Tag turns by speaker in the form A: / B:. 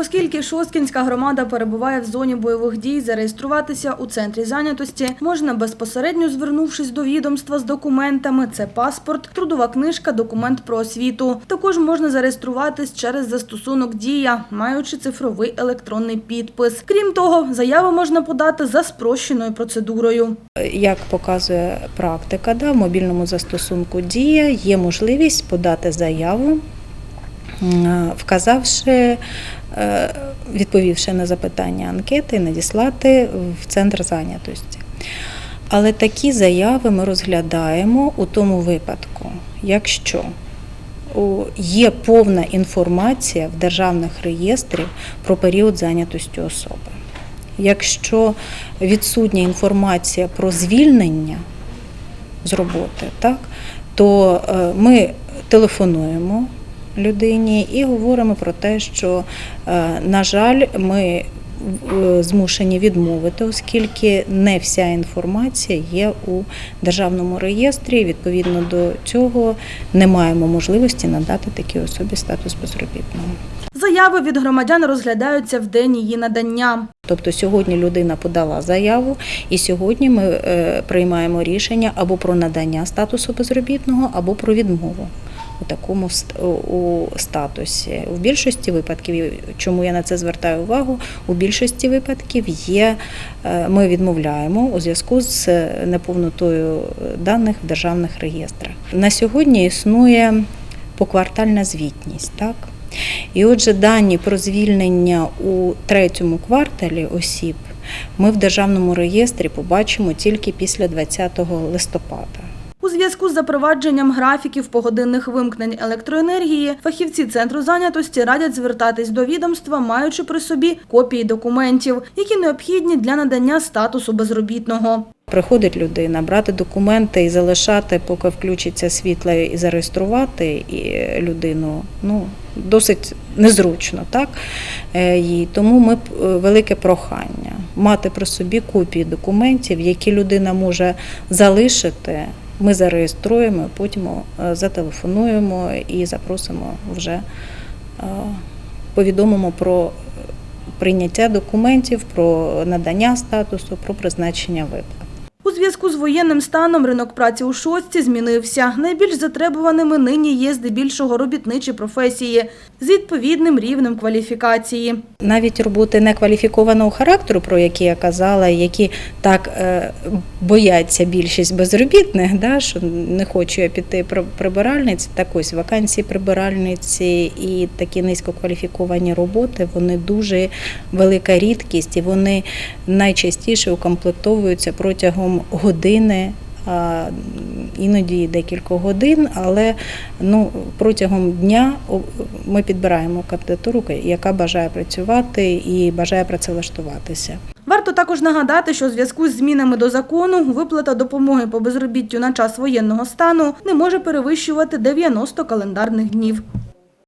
A: Оскільки Шосткінська громада перебуває в зоні бойових дій, зареєструватися у центрі зайнятості можна безпосередньо звернувшись до відомства з документами. Це паспорт, трудова книжка, документ про освіту. Також можна зареєструватись через застосунок Дія, маючи цифровий електронний підпис. Крім того, заяву можна подати за спрощеною процедурою.
B: Як показує практика, в мобільному застосунку Дія є можливість подати заяву, вказавши, е, відповівши на запитання анкети, надіслати в центр зайнятості. Але такі заяви ми розглядаємо у тому випадку, якщо є повна інформація в державних реєстрах про період зайнятості особи. Якщо відсутня інформація про звільнення з роботи, так, то е, ми телефонуємо людині і говоримо про те, що, е, на жаль, ми е, змушені відмовити, оскільки не вся інформація є у державному реєстрі. Відповідно до цього не маємо можливості надати такій особі статус безробітного.
A: Заяви від громадян розглядаються в день її надання.
B: Тобто сьогодні людина подала заяву, і сьогодні ми е, приймаємо рішення або про надання статусу безробітного, або про відмову у такому у статусі. В більшості випадків, чому я на це звертаю увагу, у більшості випадків є, е, ми відмовляємо у зв'язку з неповнотою даних в державних реєстрах. На сьогодні існує поквартальна звітність, так? І отже, дані про звільнення у третьому кварталі осіб ми в державному реєстрі побачимо тільки після 20 листопада.
A: У зв'язку з запровадженням графіків погодинних вимкнень електроенергії фахівці центру зайнятості радять звертатись до відомства, маючи при собі копії документів, які необхідні для надання статусу безробітного.
B: Приходить людина, брати документи і залишати, поки включиться світло, і зареєструвати і людину. Ну досить незручно, так Е, їй. Тому ми е, велике прохання мати при собі копії документів, які людина може залишити. Ми зареєструємо, потім е, зателефонуємо і запросимо вже е, повідомимо про прийняття документів, про надання статусу, про призначення виплат.
A: Зв'язку з воєнним станом ринок праці у шостці змінився. Найбільш затребуваними нині є здебільшого робітничі професії з відповідним рівнем кваліфікації.
B: Навіть роботи некваліфікованого характеру, про які я казала, які так е, бояться більшість безробітних, да, що не хочу я піти при- прибиральниці, так ось вакансії прибиральниці і такі низькокваліфіковані роботи, вони дуже велика рідкість і вони найчастіше укомплектовуються протягом години. Іноді декілька годин, але ну, протягом дня ми підбираємо кандидатуру, яка бажає працювати і бажає працевлаштуватися.
A: Варто також нагадати, що у зв'язку з змінами до закону виплата допомоги по безробіттю на час воєнного стану не може перевищувати 90 календарних днів.